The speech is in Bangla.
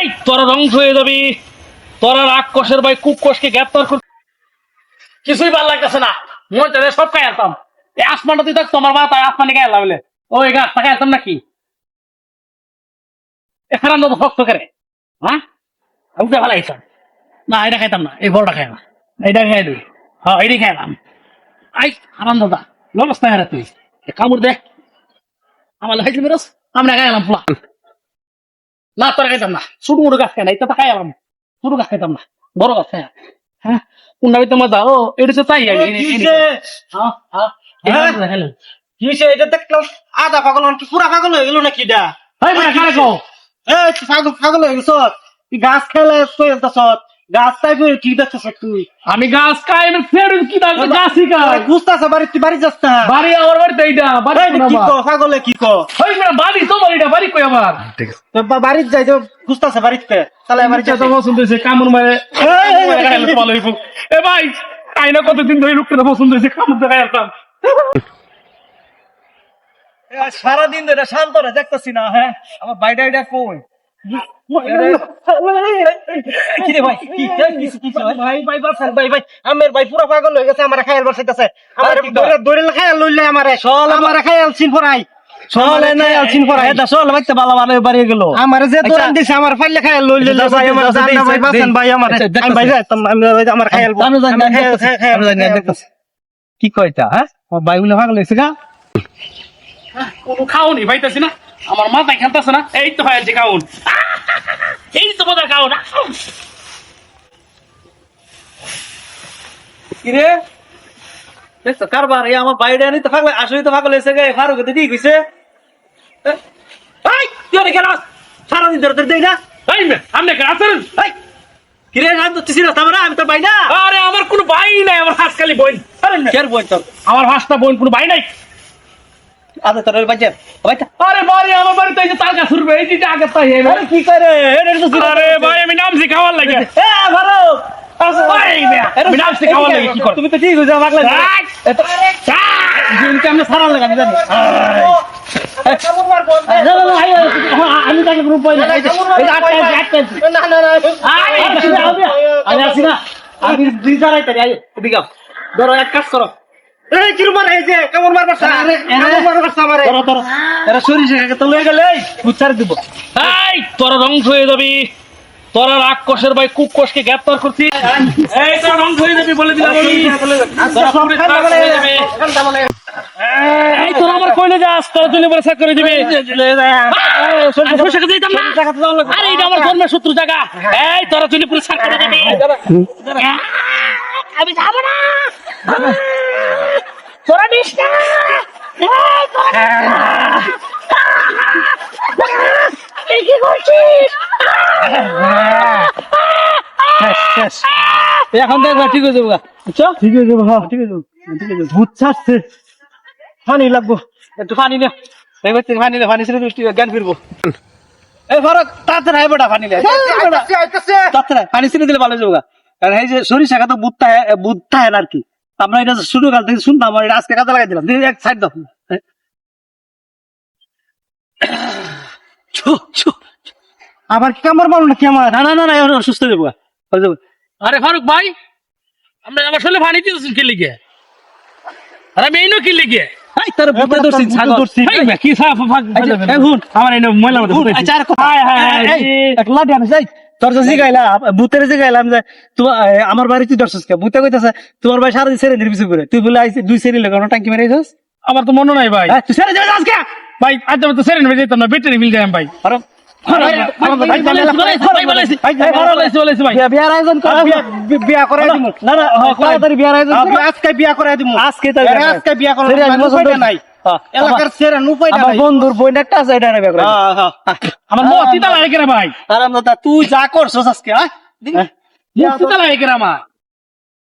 এই কিছুই ভালো লাগতেছে না। মন চাইলে সব খাই আসতাম এই আসমানটা দেখ তোমার মা তাই আসমানে গায়ে লাগলে। ওই গাছটা খাই আসতাম নাকি? এখানে তো শক্ত করে। হ্যাঁ? উঠে ভালো খাইতাম না, এটা খাইতাম না, এই বড়টা খাই না এইটা খাই দিবি। হ্যাঁ এইটাই খাইলাম আই আরাম দাদা লবস তুই। কামড় দে। আমার খাইছি বেরোস আমরা খাইলাম ফুলা। না তোরা খাইতাম না। ছোট মোটো গাছ খাই না এটা খাই এলাম ছোট গাছ খাইতাম না বড় গাছ খাই হ্যাঁ কোনটা তো মজা? ও এটা তো তাই আগে হ্যাঁ হ্যাঁ। হ্যালো কিসে এটা দেখলাম আধা পাগল কি পুরা পাগল হয়ে গেল নাকি কও? এই পাগল পাগল হয়ে গেছ। গাছ খেলে তুই গাছ তাই করে কি দেখতেছ তুই আমি গাছ খাই আমি ফের কি দাও গাছই খাই। বুঝতেছ বাড়ি তুই বাড়ি যাস না। বাড়ি আমার বাড়িতে এইটা বাড়ি কি কো পাগলে কি কো ওই মেরা বাড়ি তোমার এটা বাড়ি কই আমার তো বা- বাড়িত যাই তো বুঝতেছ বাড়িতে। তাহলে বাড়ি তো পছন্দ কামড় মারে। ভালো হইব। এ ভাই আইনা কতদিন ধরে লোকটা পছন্দ হয়েছে কামড় দেখাই আসতাম সারাদিন ধরে শান্ত রে দেখতেছি না হ্যাঁ? আমার বাইডা এটা কই? ভাই? ভাই ভাই ভাই ভাই আমের ভাই পুরা পাগল হয়ে গেছে আমার খায়াল বসাইতেছে। আমার দৌড়ে দৌড়ে খায়াল লইলে আমারে সল আমার খায়াল চিন ফরাই। সল নাই আলচিন ফরাই। এটা সল বাইতে বালা বালা বাড়ি গেল। আমার যে দৌড়ান দিছে আমার ফাইলে খায়াল লইলে ভাই আমার জানা ভাই বাসন ভাই আমার। আমি ভাই যাইতাম আমার খায়াল আমি জানি না, আমার খায়াল- দেখতেছি, খায়াল- আমি জানি দেখতেছি। কি কয়টা হ্যাঁ? আমার বাইগুলো ভাগ লেগেছে গা। কোনো খাওনি না। আমার মাথায় খেলতেছে না। এই তো হয়েছে খাউন তো মজা কিরে? দেখছ কারবার এই আমার বাইরে আনি তো আসলে তো এসে গে ফারুক তো ঠিক হইছে এই তুই ধরে ধরে দেই না? এই মে আমনে কে এই কিরে নাম তো চিনি না তামরা? আমি তো ভাই না। আরে আমার কোনো ভাই নাই আমার হাসকালি বোন। আরে কের বই তোর? আমার ভাসটা বোন কোনো ভাই নাই। আদে তোর বাজে ভাইটা আরে বাড়ি আমার বাড়িতে এই যে তালকা সুরবে এই যে আগে তাই এই আরে কি করে এটা তো আরে ভাই আমি লাগে এ এই আমি কর তুমি তো ঠিক লাগে জানি আমি তাকে গ্রুপ পাই না এই আমি আমি দুই জায়গায়। ধরো এক কাজ করো এই কিরু মার এই যে কেমন মারবার আরে, কেমন মারবার আমারে? ধরো ধরো। এরা সরিষা খাকে তো লয়ে গেলে উচ্চার দিব। এই তোরা ধ্বংস হয়ে যাবি। তোরা রাক্ষসের ভাই কুককোষকে গ্রেপ্তার করছি এই তোরা ধ্বংস হয়ে যাবি বলে দিলাম তোরা যাবে। এই তোরা আমার কইলে যাস তোরা করে দিবি। আরে এটা আমার। জন্মের শত্রু জায়গা। এই তোরা পুরো সাক করে দিবি। আমি যাব না। কি করছিস এখন দেখবা ঠিক হয়ে যাব বুঝছ? ঠিক হয়ে যাব হ্যাঁ। ঠিক হয়ে যাব ঠিক হয়ে যাব ভূত ছাড়ছে। পানি লাগবো। একটু পানি নে দেখবে পানি নে পানি ছেড়ে জ্ঞান ফিরবো। এই ফরক তাতে নাই বেটা পানি নে তাতে পানি ছেড়ে দিলে ভালো যাব গা। কারণ এই যে সরিষা তো বুধটা বুধটা হেন আর কি? আমরা এটা শুরু কাল থেকে শুনতাম এটা আজকে কাজে লাগাই দিলাম। এক সাইড দাও। আবার কি কামড় মারো নাকি আমার? না না না না এখন সুস্থ হয়ে যাব। আরে ফারুক ভাই আমরা আমার শরীরে পানি দিতেছেন কি লিগে? আরে আমি এই নো কি লিগে? এই তোর ভূতে ধরছি ছাগল। এই মে, কি সাফ ফাক এই যে, এই হুন। আমার এই ময়লা মধ্যে হুন, ঢুকাইছি। আচ্ছা, আর কথা। হায়, হায়, হায়, এই, জি। এক লাঠি আনিস, এই, তোর যে জিগাইলাম যে, তোমার, আমার বাড়ি তুই দর্শস কে? কইতাছে, তোমার ভাই সারাদিন সেরে নির্বিষ করে। তুই বলে আইছি, দুই সেরি লেগে কোনো টাঙ্কি মেরে আইছস? আমার তো মনে নাই ভাই হ্যাঁ, তুই সেরে যাবে আজকে? ভাই আজ তো সেরেন হয়ে যেতাম না ব্যাটারি মিল যাই ভাই আরে, আজকে বিয়া করাই দিমু। আজকে বিয়া করাই। সেরে। নাই। হ্যাঁ, এলাকার সেরা উপায়টা আমার। বন্ধুর বই একটা আছে এটা নেবে হ্যাঁ, হ্যাঁ। আমার মুখ তিতা লাগে রে ভাই। আরাম দাদা, তুই যা করছস আজকে, হ্যাঁ? মুখ তিতা লাগে রে আমার।